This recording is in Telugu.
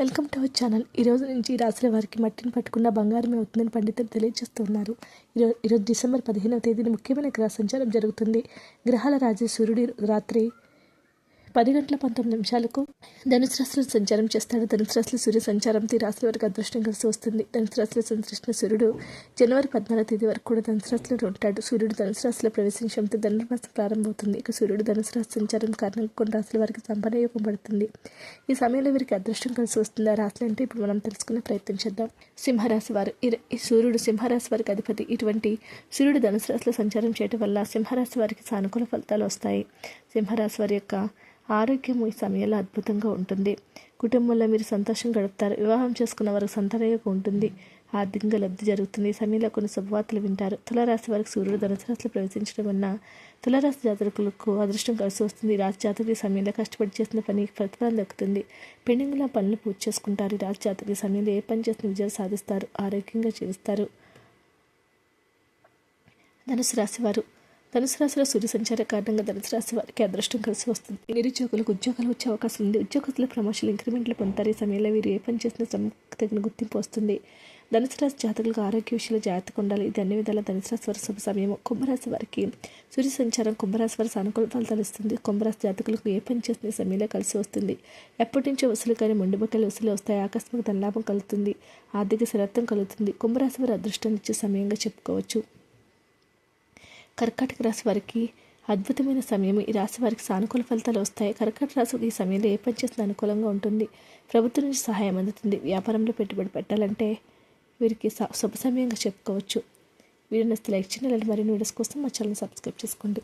Welcome to our channel. ఈ రోజు నుంచి రాసిన వారికి మట్టిని పట్టుకున్న బంగారమే అవుతుందని పండితులు తెలియజేస్తున్నారు. ఈరోజు ఈరోజు డిసెంబర్ పదిహేనవ తేదీన ముఖ్యమైన గ్రహ సంచారం జరుగుతుంది. గ్రహాల రాజు సూర్యుడి రాత్రి పది గంటల పంతొమ్మిది నిమిషాలకు ధనుసు రాశిలో సంచారం చేస్తాడు. ధనుసు రాశిలో సూర్య సంచారంతో ఈ రాశుల వరకు అదృష్టం కలిసి వస్తుంది. ధనుసు రాశిలో సంచరిస్తున్న సూర్యుడు జనవరి పద్నాలుగు తేదీ వరకు కూడా ధనుసు రాశిలో ఉంటాడు. సూర్యుడు ధనుసు రాశిలో ప్రవేశించడంతో ధనుర్మాసం ప్రారంభమవుతుంది. ఇక సూర్యుడు ధనుసు రాశి సంచారం కారణంగా కొన్ని రాశుల వారికి సంపన్న యోగం పడుతుంది ఈ సమయంలో వీరికి అదృష్టం కలిసి వస్తుంది. ఆ రాశులు అంటే ఇప్పుడు మనం తెలుసుకునే ప్రయత్నం చేద్దాం. సింహరాశి వారు ఈ- ఈ సూర్యుడు సింహరాశి వారికి అధిపతి. ఇటువంటి సూర్యుడు ధనుసు రాశిలో సంచారం చేయడం వల్ల సింహరాశి వారికి సానుకూల ఫలితాలు వస్తాయి. సింహరాశి వారి యొక్క ఆరోగ్యం ఈ సమయంలో అద్భుతంగా ఉంటుంది. కుటుంబంలో మీరు సంతోషం గడుపుతారు. వివాహం చేసుకున్న వారికి సంతానయోగం ఉంటుంది. ఆర్థికంగా లబ్ధి జరుగుతుంది. ఈ సమయంలో కొన్ని శుభవార్తలు వింటారు. తులారాశి వారికి సూర్యుడు ధనుసు రాశిలో ప్రవేశించడం వలన తులారాశి జాతకులకు అదృష్టం కలిసి వస్తుంది. రాజు రాశి ఈ సమయంలో కష్టపడి చేసిన పనికి ప్రతిఫలం దక్కుతుంది. పెండింగ్లో పనులు పూర్తి చేసుకుంటారు. ఈ రాశి ఈ సమయంలో ఏ పని చేసిన విజయాలు సాధిస్తారు. ఆరోగ్యంగా జీవిస్తారు. ధనుసు రాశి వారు ధనుసు రాశిలో సూర్య సంచార కారణంగా ధనుసు రాశి వారికి అదృష్టం కలిసి వస్తుంది. నిరుద్యోగులకు ఉద్యోగాలు వచ్చే అవకాశం ఉంది. ఉద్యోగస్తుల ప్రమోషన్లు ఇంక్రిమెంట్లు పొందుతారు. ఈ సమయంలో వీరు ఏ పని చేసిన శ్రమకు తగిన గుర్తింపు వస్తుంది. ధనుసు రాశి జాతకులకు ఆరోగ్య విషయంలో జాగ్రత్తగా ఉండాలి. ఇది అన్ని విధాల ధనుసు రాశి వారి శుభ సమయం కుంభరాశి వారికి సూర్య సంచారం కుంభరాశి వారి సానుకూల ఫలితాలు ఇస్తుంది కుంభరాశి జాతకులకు ఏ పని చేసిన సమయంలో కలిసి వస్తుంది. ఎప్పటి నుంచో వసూలు కానీ మొండిబక్కలు వసూలు వస్తాయి. ఆకస్మిక ధనలాభం కలుగుతుంది. ఆర్థిక స్థిరత్వం కలుగుతుంది. కుంభరాశి వారి అదృష్టాన్ని ఇచ్చే సమయంగా చెప్పుకోవచ్చు. కర్కాటక రాశి వారికి అద్భుతమైన సమయం. ఈ రాశి వారికి సానుకూల ఫలితాలు వస్తాయి. కర్కట రాశి ఈ సమయంలో ఏ పని చేసినా అనుకూలంగా ఉంటుంది. ప్రభుత్వం నుంచి సహాయం అందుతుంది. వ్యాపారంలో పెట్టుబడి పెట్టాలంటే వీరికి స- శుభ సమయంగా చెప్పుకోవచ్చు. వీడియో నచ్చితే లైక్ చేయండి. అలాంటి మరిన్ని వీడియోస్ కోసం మా ఛానల్ సబ్స్క్రైబ్ చేసుకోండి.